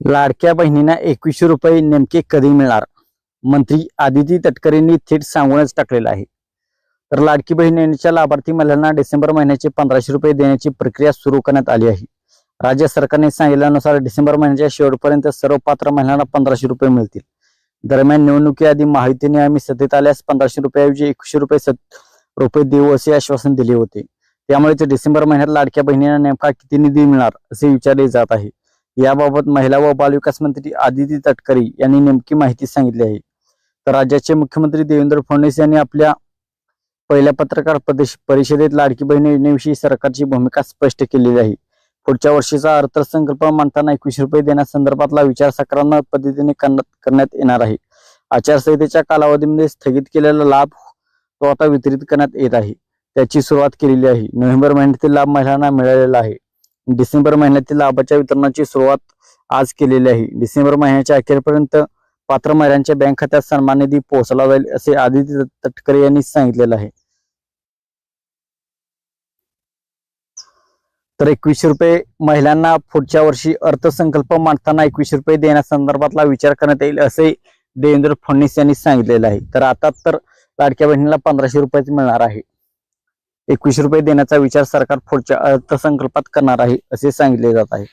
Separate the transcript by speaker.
Speaker 1: लाडक्या बहिणींना एकवीसशे रुपये नेमके कधी मिळणार? मंत्री आदिती तटकरेंनी थेट सांगूनच टाकलेलं आहे. तर लाडकी बहीण योजनेच्या लाभार्थी महिलांना डिसेंबर महिन्याचे पंधराशे रुपये देण्याची प्रक्रिया सुरू करण्यात आली आहे. राज्य सरकारने सांगितल्यानुसार डिसेंबर महिन्याच्या शेवटपर्यंत सर्व पात्र महिलांना पंधराशे रुपये मिळतील. दरम्यान निवडणुकीआधी माहितीने आम्ही सत्तेत आल्यास पंधराशे रुपयाऐवजी एकशे रुपये सत रुपये देऊ असे आश्वासन दिले होते. त्यामुळे डिसेंबर महिन्यात लाडक्या बहिणींना नेमका किती निधी मिळणार असे विचारले जात आहे. याबाबत महिला व बालविकास मंत्री आदिती तटकरे यांनी नेमकी माहिती सांगितली आहे. तर राज्याचे मुख्यमंत्री देवेंद्र फडणवीस यांनी आपल्या पहिल्या पत्रकार परिषदेत लाडकी बहीण योजनेविषयी सरकारची भूमिका स्पष्ट केलेली आहे. पुढच्या वर्षीचा अर्थसंकल्प मांडताना एकवीस रुपये देण्यासंदर्भातला विचार सकारात्मक पद्धतीने करण्यात करण्यात येणार आहे. आचारसंहितेच्या कालावधीमध्ये स्थगित केलेला लाभ तो आता वितरित करण्यात येत आहे. त्याची सुरुवात केलेली आहे. नोव्हेंबर महिन्यातील लाभ महिलांना मिळालेला आहे. डिसेंबर महिन्यातील लाभाच्या वितरणाची सुरुवात आज केलेली आहे. डिसेंबर महिन्याच्या अखेरपर्यंत पात्र महिलांच्या बँक खात्यात सन्मान निधी पोहोचला जाईल असे आदित्य तटकरे यांनी सांगितलेलं आहे. तर एकवीसशे रुपये महिलांना पुढच्या वर्षी अर्थसंकल्प मांडताना एकवीसशे रुपये देण्यासंदर्भातला विचार करण्यात येईल असे देवेंद्र फडणवीस यांनी सांगितलेलं आहे. तर आता तर लाडक्या बहिणीला पंधराशे रुपयेच मिळणार आहे. एकवीसशे रुपये देण्याचा विचार सरकार पुढच्या अर्थसंकल्पात करणार आहे असे सांगितले जात आहे.